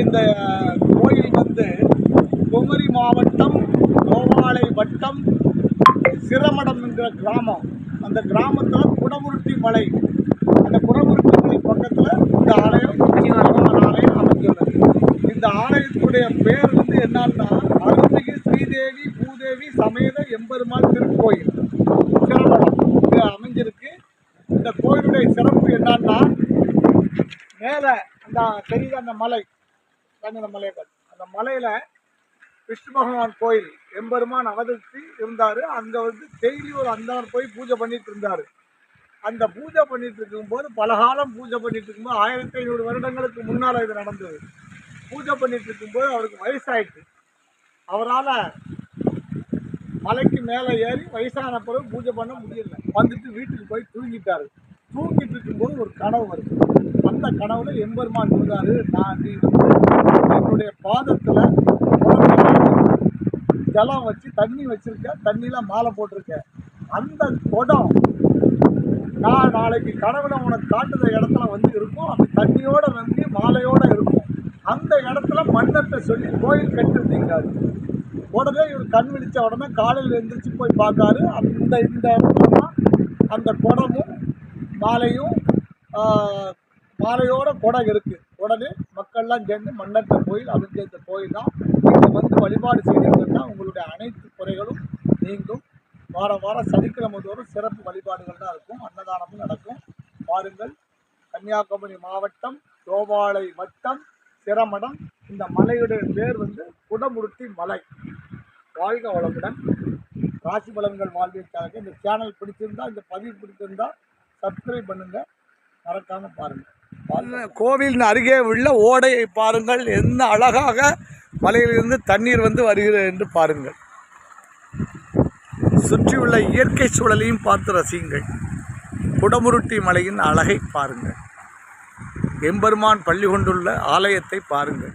இந்த கோயில் வந்து குமரி மாவட்டம் கோவாலை வட்டம் சிரமடம் என்கிற கிராமம். அந்த கிராமத்தில் குடமுருட்டி மலை. அந்த குடமுருட்டி மலை பக்கத்தில் இந்த ஆலயம் ஆலயம் அமைந்துள்ளது. இந்த ஆலயத்துடைய பேர் வந்து என்னன்னா அருள்மிகு ஸ்ரீதேவி பூதேவி சமேத எம்பெருமாள் திருக்கோயில். சிரமடம். இது அமைஞ்சிருக்கு. இந்த கோயிலுடைய சிறப்பு என்னன்னா மேலே அந்த பெரிய அந்த மலை. அந்த மலைகள் அந்த மலையில விஷ்ணு பகவான் கோயில் எம்பெருமான் அவதரித்து இருந்தார். அங்கே வந்து டெய்லி ஒரு அந்தவர் போய் பூஜை பண்ணிட்டு இருந்தார். அந்த பூஜை பண்ணிட்டு இருக்கும்போது பல காலம் பூஜை பண்ணிட்டு இருக்கும்போது ஆயிரத்தி ஐநூறு வருடங்களுக்கு முன்னால் இது நடந்தது. பூஜை பண்ணிட்டு இருக்கும்போது அவருக்கு வயசாயிட்டு அவரால் மலைக்கு மேலே ஏறி வயசான பிறகு பூஜை பண்ண முடியல. வந்துட்டு வீட்டுக்கு போய் தூங்கிட்டாரு. தூங்கிட்டு இருக்கும்போது ஒரு கனவு வருது. அந்த கனவுல எம்பெருமான் சொல்றாரு நான் நீ வந்து என்னுடைய பாதத்தில் ஜலம் வச்சு தண்ணி வச்சிருக்க தண்ணியில மாலை போட்டிருக்க. அந்த குடம் நான் நாளைக்கு கனவுல உனக்கு காட்டுற இடத்துல வந்து இருக்கும். அந்த தண்ணியோட வந்து மாலையோட இருக்கும். அந்த இடத்துல மன்னத்தை சொல்லி கோயில் கட்டிருந்தீங்க உடனே இவர் கண் விழிச்ச உடனே காலையில் எழுந்திரிச்சு போய் பார்க்காரு. அந்த இந்த இடத்துல அந்த குடமும் மாலையும் மாலையோட குடம் இருக்கு. உடனே மக்கள்லாம் சேர்ந்து மண்ணற்ற கோயில் அமைஞ்ச கோயில் தான் நீங்கள் வந்து வழிபாடு செய்தீங்கன்னா உங்களுடைய அனைத்து குறைகளும் நீங்கும். வாரம் வாரம் சனிக்கிழமை தோறும் சிறப்பு வழிபாடுகள் தான் இருக்கும். அன்னதானமும் நடக்கும். பாருங்கள் கன்னியாகுமரி மாவட்டம் தோவாளை வட்டம் சிரமடம். இந்த மலையுடைய பேர் வந்து குடமுருட்டி மலை. வாழ்க வளமுடன். ராசி பலன்கள் வாழ்விற்காக இந்த சேனல் பிடிச்சிருந்தா இந்த பதிவு பிடிச்சிருந்தா சப்ஸ்கிரைப் பண்ணுங்க. மறக்காம பாருங்க. கோவிலின் அருகே உள்ள ஓடையை பாருங்கள். என்ன அழகாக மலையிலிருந்து தண்ணீர் வந்து வருகிறது என்று பாருங்கள். சுற்றியுள்ள இயற்கை சூழலையும் பார்த்து ரசியுங்கள். குடமுருட்டி மலையின் அழகை பாருங்கள். எம்பெருமான் பள்ளி கொண்டுள்ள ஆலயத்தை பாருங்கள்.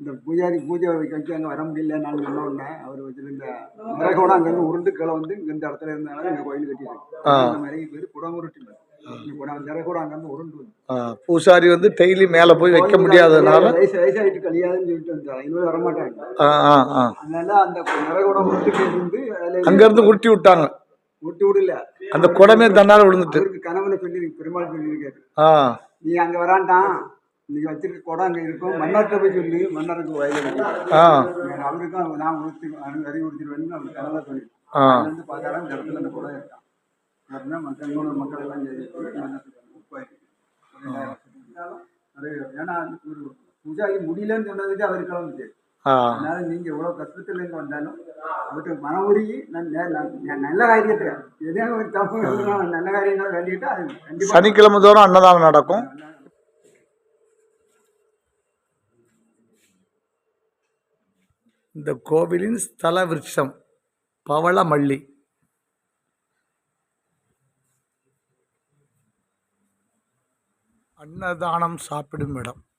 இந்த பூஜாரி பூஜை வைக்க அங்கே வர முடியல நான் பண்ணேன் அவர் வச்சிருந்த நிறைகோட அங்கேருந்து உருண்டு கீழே வந்து இங்க இந்த இடத்துல இருந்தனால இந்த கோயில். இந்த மலை பேர் குடமுருட்டி மலை இந்த குடம் நிறைகோட அங்கேருந்து உருண்டு வந்து ஆ, பூசாரி வந்து டெய்லி மேலே போய் வைக்க முடியாததுனால? வயசு வயசாயிட்டு கழியாதுன்னு சொல்லிட்டு வந்தார். ஐநூறு வரமாட்டாங்க அதனால அந்த உருட்டுக்கு இருந்து அதில் அங்கேருந்து உருட்டி விட்டாங்க. விட்டு விடல. அந்த குடமே தன்னால் விழுந்துட்டு. கனவுல சொல்லி பெருமாள் சொல்லியிருக்காரு ஆ. நீ அங்க வரான்டான் நீ வச்சிருக்க குடம் அங்க இருக்கும். மன்னர்கிட்ட போய் சொல்லி மன்னருக்கு கட்டி ஆ. அவருக்கும் நான் உடுத்தி அவனுக்கு அறிவு கொடுத்துருவேன்னு அவனுக்கு கனவுல சொல்லி வந்து பார்த்தாலும் இந்த இடத்துல அந்த குடம் இருக்கான். அப்படின்னா மக்கள் மக்கள் எல்லாம் அது ஏன்னா ஒரு பூஜாரி முடியலன்னு சொன்னதுக்கு அவருக்கு கிளம்பிச்சு அதனால நீங்க எவ்வளவு கஷ்டத்துல இருந்து வந்தாலும் அவருக்கு மன உருகி நல்ல காரியத்தை எதே ஒரு தப்பு நல்ல காரியங்கள் வேண்டிட்டு அது சனிக்கிழமை தோறும் அன்னதானம் நடக்கும். இந்த கோவிலின் ஸ்தல விருட்சம் பவளமல்லி. அன்னதானம் சாப்பிடும் இடம்.